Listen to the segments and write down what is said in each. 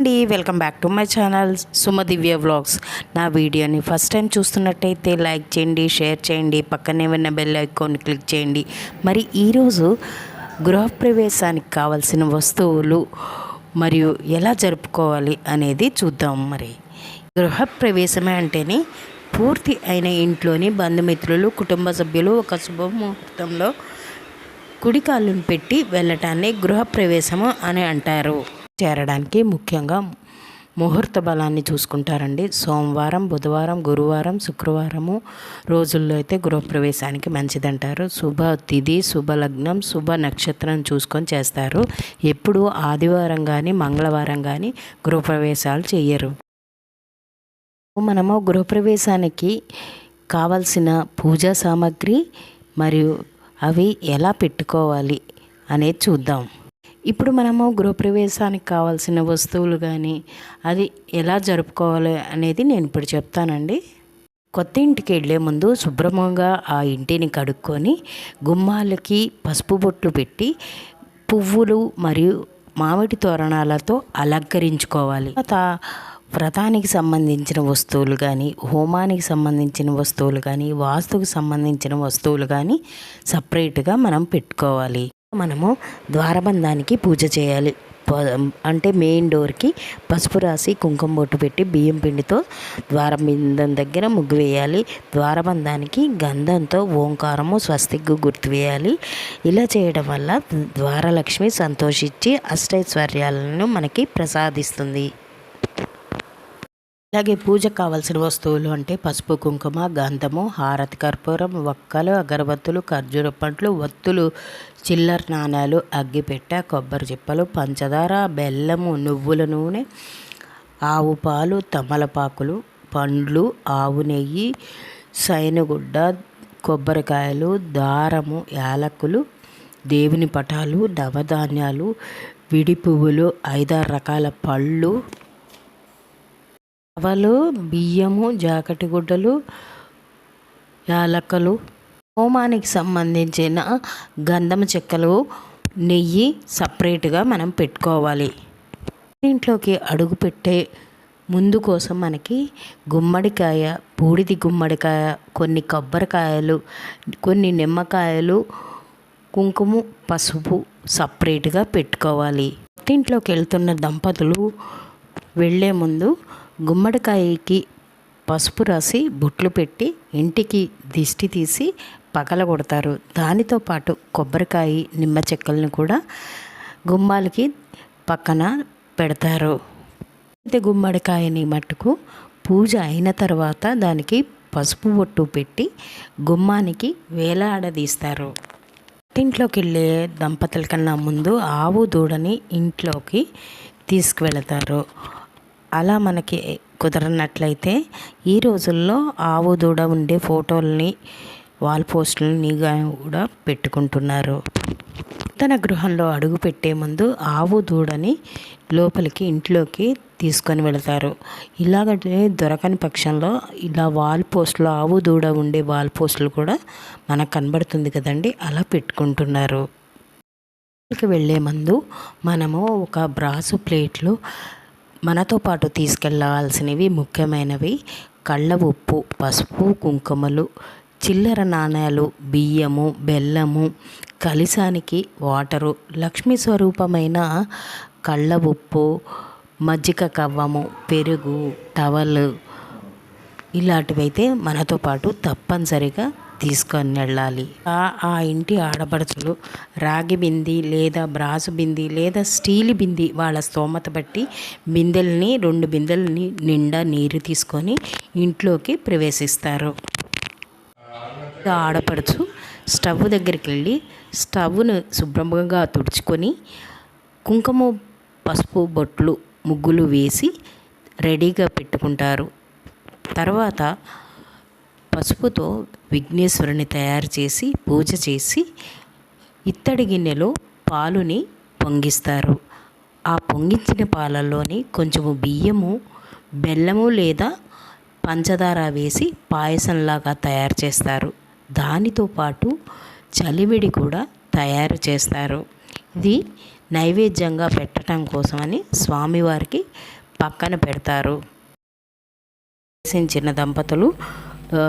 అండి welcome back to my channel Sumadivya vlogs. నా వీడియోని ఫస్ట్ టైం చూస్తున్నట్టయితే లైక్ చేయండి షేర్ చేయండి పక్కనే ఉన్న బెల్ ఐకాన్ క్లిక్ చేయండి. మరి ఈరోజు గృహప్రవేశానికి కావాల్సిన వస్తువులు మరియు ఎలా జరుపుకోవాలి అనేది చూద్దాం మరి. గృహప్రవేశమే అంటేనే పూర్తి అయిన ఇంట్లోని బంధుమిత్రులు కుటుంబ సభ్యులు ఒక శుభముహూర్తంలో కుడికాళ్ళను పెట్టి వెళ్ళటాన్ని గృహప్రవేశము అని అంటారు. చేరడానికి ముఖ్యంగా ముహూర్త బలాన్ని చూసుకుంటారండి. సోమవారం బుధవారం గురువారం శుక్రవారము రోజుల్లో అయితే గృహప్రవేశానికి మంచిదంటారు. శుభ తిథి శుభ లగ్నం శుభ నక్షత్రం చూసుకొని చేస్తారు. ఎప్పుడు ఆదివారం కానీ మంగళవారం కానీ గృహప్రవేశాలు చేయరు మనము గృహప్రవేశానికి కావలసిన పూజా సామాగ్రి మరియు అవి ఎలా పెట్టుకోవాలి అనేది చూద్దాం. ఇప్పుడు మనము గృహప్రవేశానికి కావాల్సిన వస్తువులు కానీ అది ఎలా జరుపుకోవాలి అనేది నేను ఇప్పుడు చెప్తానండి. కొత్త ఇంటికి వెళ్ళే ముందు శుభ్రంగా ఆ ఇంటిని కడుక్కొని గుమ్మాలకి పసుపు బొట్లు పెట్టి పువ్వులు మరియు మామిడి తోరణాలతో అలంకరించుకోవాలి. తర్వాత వ్రతానికి సంబంధించిన వస్తువులు కానీ హోమానికి సంబంధించిన వస్తువులు కానీ వాస్తుకు సంబంధించిన వస్తువులు కానీ సపరేట్గా మనం పెట్టుకోవాలి. మనము ద్వారబంధానికి పూజ చేయాలి. అంటే మెయిన్ డోర్కి పసుపు రాసి కుంకుమ బొట్టు పెట్టి బియ్యం పిండితో ద్వారబంధం దగ్గర ముగ్గు వేయాలి. ద్వారబంధానికి గంధంతో ఓంకారము స్వస్తిగ్గు గుర్తు వేయాలి. ఇలా చేయడం వల్ల ద్వారలక్ష్మి సంతోషించి అష్టైశ్వర్యాలను మనకి ప్రసాదిస్తుంది. అలాగే పూజకు కావలసిన వస్తువులు అంటే పసుపు కుంకుమ గంధము హారతి కర్పూరం వక్కలు అగరబత్తులు ఖర్జూర పండ్లు ఒత్తులు చిల్లర నాణాలు అగ్గిపెట్ట కొబ్బరి చిప్పలు పంచదార బెల్లము నువ్వుల నూనె ఆవు పాలు తమలపాకులు పండ్లు ఆవు నెయ్యి సైనగుడ్డ కొబ్బరికాయలు దారము యాలకులు దేవుని పటాలు నవధాన్యాలు విడి పువ్వులు ఐదారు రకాల పళ్ళు రవ్వలు బియ్యము జాకటి గుడ్డలు యాలక్కలు హోమానికి సంబంధించిన గంధం చెక్కలు నెయ్యి సపరేట్గా మనం పెట్టుకోవాలి. ఇంట్లోకి అడుగు పెట్టే ముందు కోసం మనకి గుమ్మడికాయ బూడిది గుమ్మడికాయ కొన్ని కొబ్బరికాయలు కొన్ని నిమ్మకాయలు కుంకుమ పసుపు సపరేట్గా పెట్టుకోవాలి. ఇంట్లోకి వెళ్తున్న దంపతులు వెళ్ళే ముందు గుమ్మడికాయకి పసుపు రాసి బొట్లు పెట్టి ఇంటికి దిష్టి తీసి పగలగొడతారు దానితో పాటు కొబ్బరికాయ నిమ్మ చెక్కలను కూడా గుమ్మాలకి పక్కన పెడతారు. అయితే గుమ్మడికాయని మట్టుకు పూజ అయిన తర్వాత దానికి పసుపు బొట్టు పెట్టి గుమ్మానికి వేలాడదీస్తారు. ఇంట్లోకి వెళ్ళే దంపతుల కన్నా ముందు ఆవు దూడని ఇంట్లోకి తీసుకువెళతారు. అలా మనకి కుదరనట్లయితే ఈ రోజుల్లో ఆవు దూడ ఉండే ఫోటోల్ని వాల్ పోస్టులని కూడా పెట్టుకుంటున్నారు. తన గృహంలో అడుగు పెట్టే ముందు ఆవు దూడని లోపలికి ఇంట్లోకి తీసుకొని వెళతారు. ఇలాగంటే దొరకని పక్షంలో ఇలా వాల్ పోస్టులు ఆవు దూడ ఉండే వాల్ పోస్టులు కూడా మనకు కనబడుతుంది కదండి అలా పెట్టుకుంటున్నారు. వెళ్ళే ముందు మనము ఒక బ్రాసు ప్లేట్లు మనతో పాటు తీసుకెళ్ళవలసినవి ముఖ్యమైనవి కళ్ళ ఉప్పు పసుపు కుంకుమలు చిల్లర నాణ్యాలు బియ్యము బెల్లము కలిసానికి వాటరు లక్ష్మీ స్వరూపమైన కళ్ళ ఉప్పు మజ్జిగ కవ్వము పెరుగు టవల్ ఇలాంటివైతే మనతో పాటు తప్పనిసరిగా తీసుకొని వెళ్ళాలి. ఆ ఇంటి ఆడపడుచులు రాగి బింది లేదా బ్రాసు బింది లేదా స్టీల్ బింది వాళ్ళ స్తోమత బట్టి బిందెల్ని రెండు బిందెల్ని నిండా నీరు తీసుకొని ఇంట్లోకి ప్రవేశిస్తారు. ఆడపడుచు స్టవ్ దగ్గరికి వెళ్ళి స్టవ్ను శుభ్రంగా తుడుచుకొని కుంకుమ పసుపు బొట్లు ముగ్గులు వేసి రెడీగా పెట్టుకుంటారు. తర్వాత పసుపుతో విఘ్నేశ్వరుని తయారు చేసి పూజ చేసి ఇత్తడి గిన్నెలో పాలుని పొంగిస్తారు. ఆ పొంగించిన పాలల్లోని కొంచెము బియ్యము బెల్లము లేదా పంచదార వేసి పాయసంలాగా తయారు చేస్తారు. దానితో పాటు చలివిడి కూడా తయారు చేస్తారు. ఇది నైవేద్యంగా పెట్టడం కోసమని స్వామివారికి పక్కన పెడతారు. చిన్న దంపతులు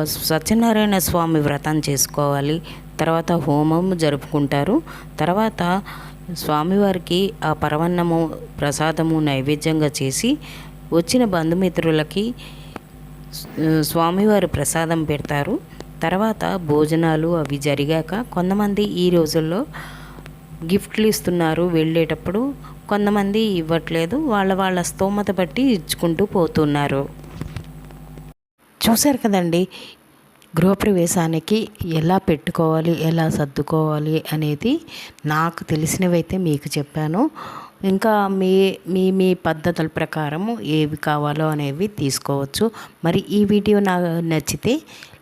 సత్యనారాయణ స్వామి వ్రతం చేసుకోవాలి. తర్వాత హోమం జరుపుకుంటారు. తర్వాత స్వామివారికి ఆ పరవన్నము ప్రసాదము నైవేద్యంగా చేసి వచ్చిన బంధుమిత్రులకి స్వామివారి ప్రసాదం పెడతారు. తర్వాత భోజనాలు అవి జరిగాక కొంతమంది ఈ రోజుల్లో గిఫ్ట్లు ఇస్తున్నారు. వెళ్ళేటప్పుడు కొంతమంది ఇవ్వట్లేదు. వాళ్ళ వాళ్ళ స్తోమత బట్టి ఇచ్చుకుంటూ పోతున్నారు. చూశారు కదండి గృహప్రవేశానికి ఎలా పెట్టుకోవాలి ఎలా సర్దుకోవాలి అనేది నాకు తెలిసినవైతే మీకు చెప్పాను. ఇంకా మీ మీ మీ పద్ధతుల ప్రకారము ఏవి కావాలో అనేవి తీసుకోవచ్చు. మరి ఈ వీడియో నాకు నచ్చితే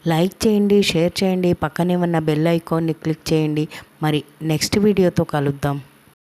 లైక్ చేయండి షేర్ చేయండి పక్కనే ఉన్న బెల్ ఐకాన్ని క్లిక్ చేయండి. మరి నెక్స్ట్ వీడియోతో కలుద్దాం.